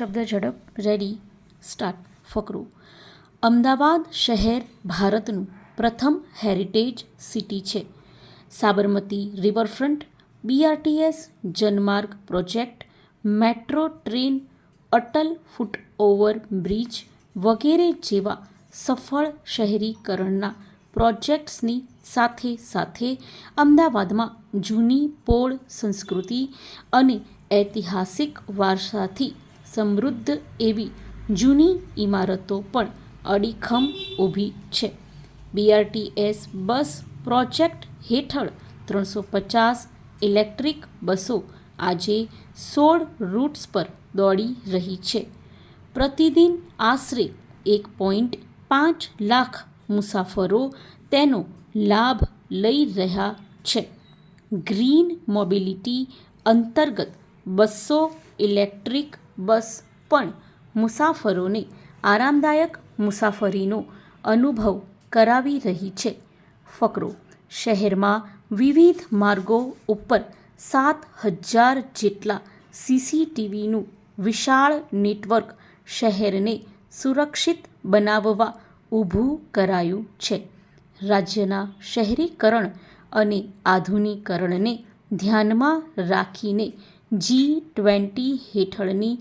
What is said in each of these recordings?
શબ્દ ઝડપ ready start ફકરો. Ahmedabad શહેર ભારતનું પ્રથમ હેરિટેજ સિટી છે. Sabarmati riverfront BRTS Janmarg project metro train Atal foot over bridge વગેરે જેવા સફળ શહેરીકરણના પ્રોજેક્ટ્સની સાથે સાથે અમદાવાદમાં જૂની પોળ સંસ્કૃતિ અને ઐતિહાસિક વારસાથી સમૃદ્ધ એવી જૂની ઇમારતો પણ અડીખમ ઊભી છે. બીઆરટીએસ બસ પ્રોજેક્ટ હેઠળ ત્રણસો પચાસ ઇલેક્ટ્રિક બસો આજે સોળ રૂટ્સ પર દોડી રહી છે. પ્રતિદિન આશરે એક પોઈન્ટ પાંચ લાખ મુસાફરો તેનો લાભ લઈ રહ્યા છે. ગ્રીન મોબિલિટી અંતર્ગત બસો ઇલેક્ટ્રિક બસ. પણ મુસાફરોને આરામદાયક મુસાફરીનો અનુભવ કરાવી રહી છે. ફકરો શહેરમાં વિવિધ માર્ગો ઉપર સાત હજાર જેટલા સીસીટીવીનું વિશાળ નેટવર્ક શહેરને સુરક્ષિત બનાવવા ઊભું કરાયું છે. રાજ્યના શહેરીકરણ અને આધુનિકરણને ધ્યાનમાં રાખીને જી ટ્વેન્ટી હેઠળની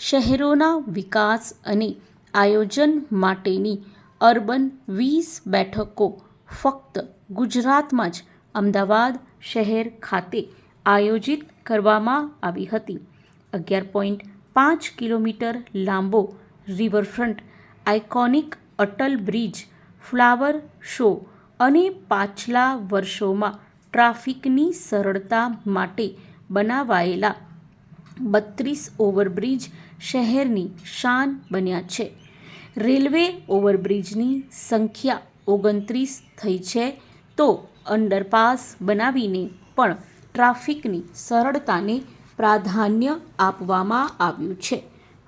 શહેરોના વિકાસ અને આયોજન માટેની અર્બન વીસ બેઠકો ફક્ત ગુજરાતમાં જ અમદાવાદ શહેર ખાતે આયોજિત કરવામાં આવી હતી. અગિયાર પોઈન્ટ પાંચ કિલોમીટર લાંબો riverfront iconic Atal bridge flower show અને પાછલા વર્ષોમાં ટ્રાફિકની સરળતા માટે બનાવાયેલા બત્રીસ ઓવરબ્રિજ શહેરની શાન બન્યા છે. રેલવે ઓવરબ્રિજની સંખ્યા ઓગણત્રીસ થઈ છે તો અંડરપાસ બનાવીને પણ ટ્રાફિકની સરળતાને પ્રાધાન્ય આપવામાં આવ્યું છે.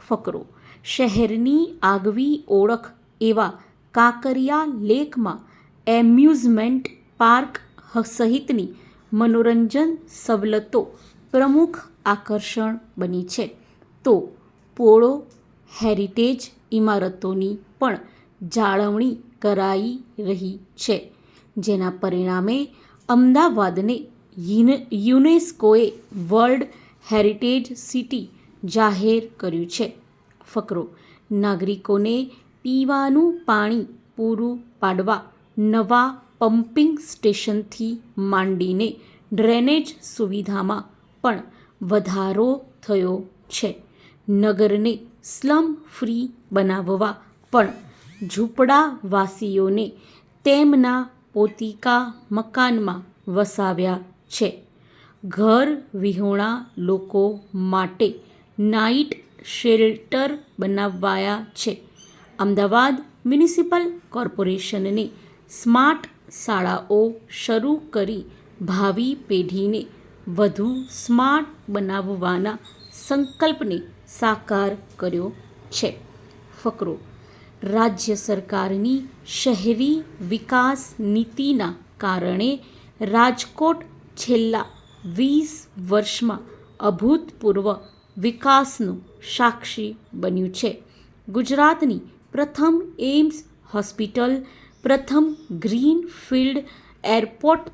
ફકરો, શહેરની આગવી ઓળખ એવા કાંકરિયા લેકમાં એમ્યુઝમેન્ટ પાર્ક સહિતની મનોરંજન સવલતો પ્રમુખ આકર્ષણ બની છે. તો પોળો હેરિટેજ ઇમારતોની પણ જાળવણી કરાઈ રહી છે, જેના પરિણામે અમદાવાદને યુનેસ્કોએ વર્લ્ડ હેરિટેજ સિટી જાહેર કર્યું છે. ફકરો, નાગરિકોને પીવાનું પાણી પૂરું પાડવા નવા પમ્પિંગ સ્ટેશનથી માંડીને ડ્રેનેજ સુવિધામાં પણ વધારો થયો છે. નગરને સ્લમ ફ્રી બનાવવા પણ ઝૂંપડાવાસીઓને તેમના પોતિકા મકાનમાં વસાવ્યા છે. ઘર વિહોણા લોકો માટે નાઇટ શેલ્ટર બનાવાયા છે. અમદાવાદ મ્યુનિસિપલ કોર્પોરેશનને સ્માર્ટ શાળાઓ શરૂ કરી ભાવિ પેઢીને વધુ સ્માર્ટ બનાવવાના સંકલ્પને સાકાર કર્યો છે. ફકરો, રાજ્ય સરકારની શહેરી વિકાસ નીતિના કારણે રાજકોટ છેલ્લા વીસ વર્ષમાં અભૂતપૂર્વ વિકાસનું સાક્ષી બન્યું છે. ગુજરાતની પ્રથમ એમ્સ હોસ્પિટલ પ્રથમ ગ્રીન ફિલ્ડ એરપોર્ટ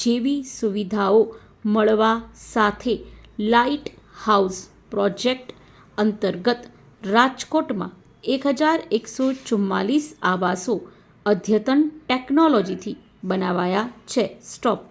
જેવી સુવિધાઓ મળવા સાથે લાઇટ હાઉસ પ્રોજેક્ટ અંતર્ગત રાજકોટમાં એક હજાર એકસો ચુમ્માલીસ આવાસો અદ્યતન ટેકનોલોજીથી બનાવાયા છે. સ્ટોપ